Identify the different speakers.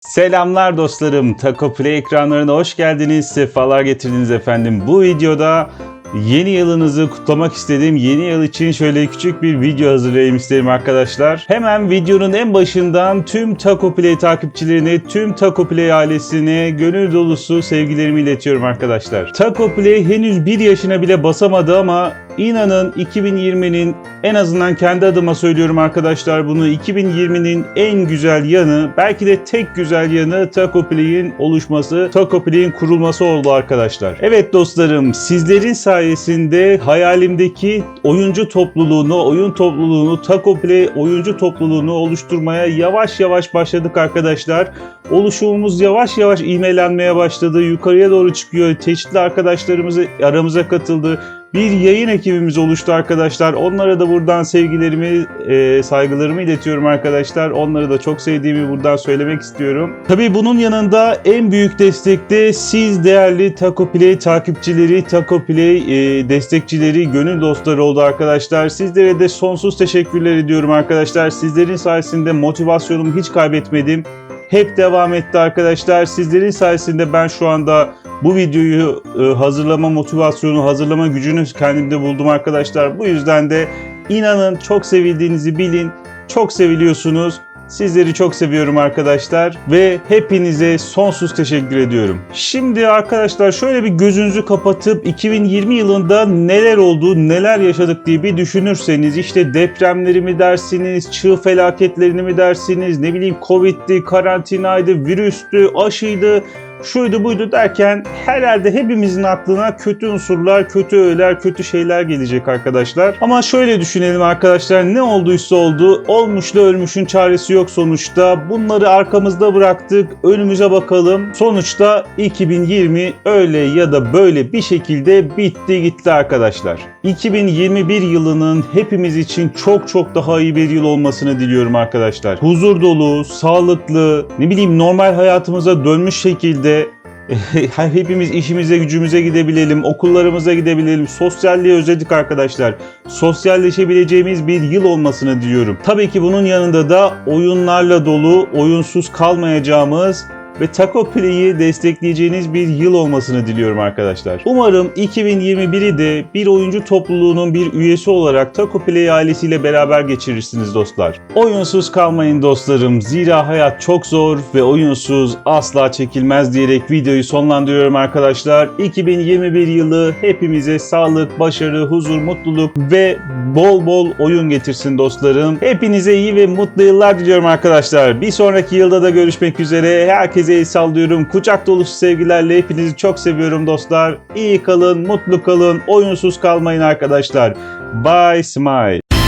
Speaker 1: Selamlar dostlarım. Taco Play ekranlarına hoş geldiniz. Sefalar getirdiniz efendim. Bu videoda yeni yılınızı kutlamak istedim. Yeni yıl için şöyle küçük bir video hazırlayayım isterim arkadaşlar. Hemen videonun en başından tüm Taco Play takipçilerine, tüm Taco Play ailesine gönül dolusu sevgilerimi iletiyorum arkadaşlar. Taco Play henüz bir yaşına bile basamadı ama İnanın 2020'nin en azından kendi adıma söylüyorum arkadaşlar bunu 2020'nin en güzel yanı belki de tek güzel yanı Taco Play'in oluşması, Taco Play'in kurulması oldu arkadaşlar. Evet dostlarım sizlerin sayesinde hayalimdeki oyuncu topluluğunu, oyun topluluğunu, Taco oyuncu topluluğunu oluşturmaya yavaş yavaş başladık arkadaşlar. Oluşumumuz yavaş yavaş ivmelenmeye başladı. Yukarıya doğru çıkıyor. Çeşitli arkadaşlarımız aramıza katıldı bir yayın ekibimiz oluştu arkadaşlar. Onlara da buradan sevgilerimi, e, saygılarımı iletiyorum arkadaşlar. Onları da çok sevdiğimi buradan söylemek istiyorum. Tabii bunun yanında en büyük destek de siz değerli Taco Play takipçileri, Taco Play e, destekçileri, gönül dostları oldu arkadaşlar. Sizlere de sonsuz teşekkürler ediyorum arkadaşlar. Sizlerin sayesinde motivasyonumu hiç kaybetmedim. Hep devam etti arkadaşlar. Sizlerin sayesinde ben şu anda bu videoyu e, hazırlama motivasyonu, hazırlama gücünü kendimde buldum arkadaşlar. Bu yüzden de inanın çok sevildiğinizi bilin. Çok seviliyorsunuz. Sizleri çok seviyorum arkadaşlar ve hepinize sonsuz teşekkür ediyorum. Şimdi arkadaşlar şöyle bir gözünüzü kapatıp 2020 yılında neler oldu, neler yaşadık diye bir düşünürseniz işte depremleri mi dersiniz, çığ felaketlerini mi dersiniz, ne bileyim Covid'di, karantinaydı, virüstü, aşıydı, şuydu buydu derken herhalde hepimizin aklına kötü unsurlar, kötü öğeler, kötü şeyler gelecek arkadaşlar. Ama şöyle düşünelim arkadaşlar ne olduysa oldu. Olmuşla ölmüşün çaresi yok sonuçta. Bunları arkamızda bıraktık. Önümüze bakalım. Sonuçta 2020 öyle ya da böyle bir şekilde bitti gitti arkadaşlar. 2021 yılının hepimiz için çok çok daha iyi bir yıl olmasını diliyorum arkadaşlar. Huzur dolu, sağlıklı, ne bileyim normal hayatımıza dönmüş şekilde hepimiz işimize gücümüze gidebilelim, okullarımıza gidebilelim, sosyalliği özledik arkadaşlar. Sosyalleşebileceğimiz bir yıl olmasını diliyorum. Tabii ki bunun yanında da oyunlarla dolu, oyunsuz kalmayacağımız ve Taco Play'i destekleyeceğiniz bir yıl olmasını diliyorum arkadaşlar. Umarım 2021'i de bir oyuncu topluluğunun bir üyesi olarak Taco Play ailesiyle beraber geçirirsiniz dostlar. Oyunsuz kalmayın dostlarım. Zira hayat çok zor ve oyunsuz asla çekilmez diyerek videoyu sonlandırıyorum arkadaşlar. 2021 yılı hepimize sağlık, başarı, huzur, mutluluk ve bol bol oyun getirsin dostlarım. Hepinize iyi ve mutlu yıllar diliyorum arkadaşlar. Bir sonraki yılda da görüşmek üzere. Herkese el sallıyorum. Kucak dolusu sevgilerle hepinizi çok seviyorum dostlar. İyi kalın, mutlu kalın, oyunsuz kalmayın arkadaşlar. Bye smile.